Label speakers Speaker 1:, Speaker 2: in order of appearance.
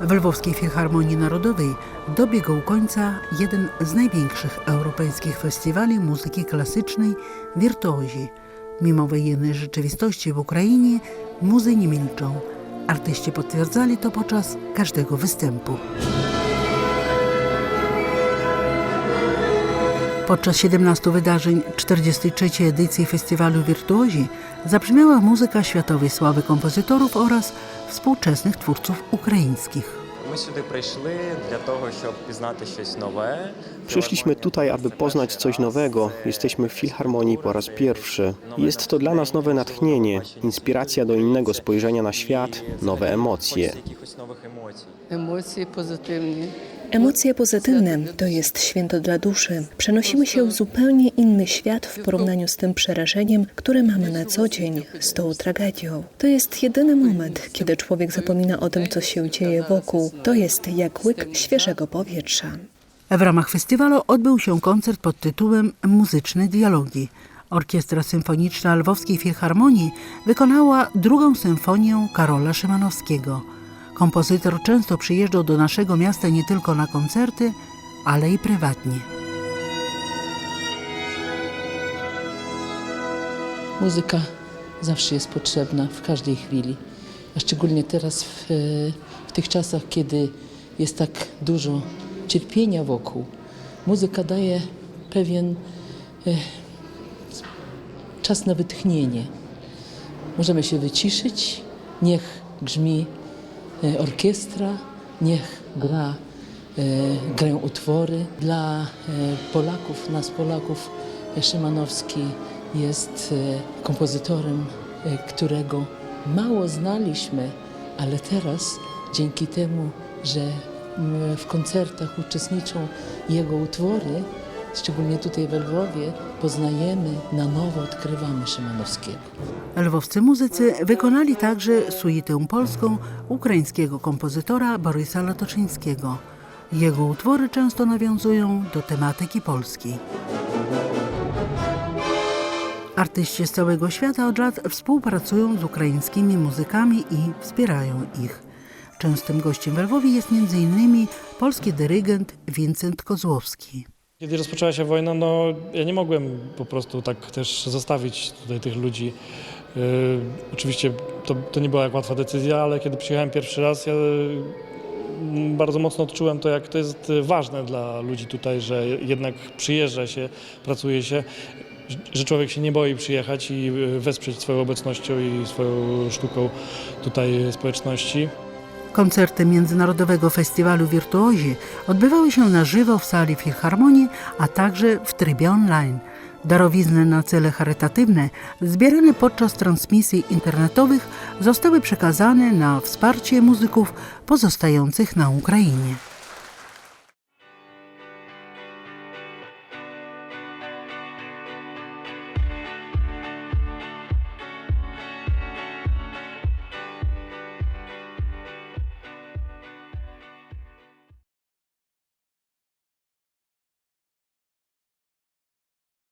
Speaker 1: W Lwowskiej Filharmonii Narodowej dobiegł końca jeden z największych europejskich festiwali muzyki klasycznej Wirtuozi. Mimo wojennej rzeczywistości w Ukrainie muzy nie milczą. Artyści potwierdzali to podczas każdego występu. Podczas 17 wydarzeń 43. edycji festiwalu Wirtuozi zabrzmiała muzyka światowej sławy kompozytorów oraz współczesnych twórców ukraińskich.
Speaker 2: Przyszliśmy tutaj, aby poznać coś nowego. Jesteśmy w Filharmonii po raz pierwszy. Jest to dla nas nowe natchnienie, inspiracja do innego spojrzenia na świat, nowe emocje.
Speaker 3: Emocje pozytywne.
Speaker 4: Emocje pozytywne to jest święto dla duszy. Przenosimy się w zupełnie inny świat w porównaniu z tym przerażeniem, które mamy na co dzień, z tą tragedią. To jest jedyny moment, kiedy człowiek zapomina o tym, co się dzieje wokół. To jest jak łyk świeżego powietrza.
Speaker 1: W ramach festiwalu odbył się koncert pod tytułem Muzyczne dialogi. Orkiestra Symfoniczna Lwowskiej Filharmonii wykonała drugą symfonię Karola Szymanowskiego. Kompozytor często przyjeżdżał do naszego miasta nie tylko na koncerty, ale i prywatnie.
Speaker 3: Muzyka zawsze jest potrzebna w każdej chwili, a szczególnie teraz w, w tych czasach, kiedy jest tak dużo cierpienia wokół. Muzyka daje pewien e, czas na wytchnienie. Możemy się wyciszyć, niech grzmi orkiestra, niech gra, e, grają utwory. Dla e, Polaków, nas Polaków, e, Szymanowski jest e, kompozytorem, e, którego mało znaliśmy, ale teraz dzięki temu, że m, w koncertach uczestniczą jego utwory, szczególnie tutaj w Lwowie, poznajemy, na nowo odkrywamy Szymanowskiego.
Speaker 1: Lwowscy muzycy wykonali także suitę polską ukraińskiego kompozytora Borysa Latoczyńskiego. Jego utwory często nawiązują do tematyki polskiej. Artyści z całego świata od lat współpracują z ukraińskimi muzykami i wspierają ich. Częstym gościem w Lwowie jest m.in. polski dyrygent Wincent Kozłowski.
Speaker 5: Kiedy rozpoczęła się wojna, no ja nie mogłem po prostu tak też zostawić tutaj tych ludzi. Yy, oczywiście to, to nie była jak łatwa decyzja, ale kiedy przyjechałem pierwszy raz, ja mm, bardzo mocno odczułem to, jak to jest ważne dla ludzi tutaj, że jednak przyjeżdża się, pracuje się, że człowiek się nie boi przyjechać i yy, wesprzeć swoją obecnością i swoją sztuką tutaj społeczności.
Speaker 1: Koncerty Międzynarodowego Festiwalu Wirtuozi odbywały się na żywo w sali Filharmonii, a także w trybie online. Darowizny na cele charytatywne zbierane podczas transmisji internetowych zostały przekazane na wsparcie muzyków pozostających na Ukrainie.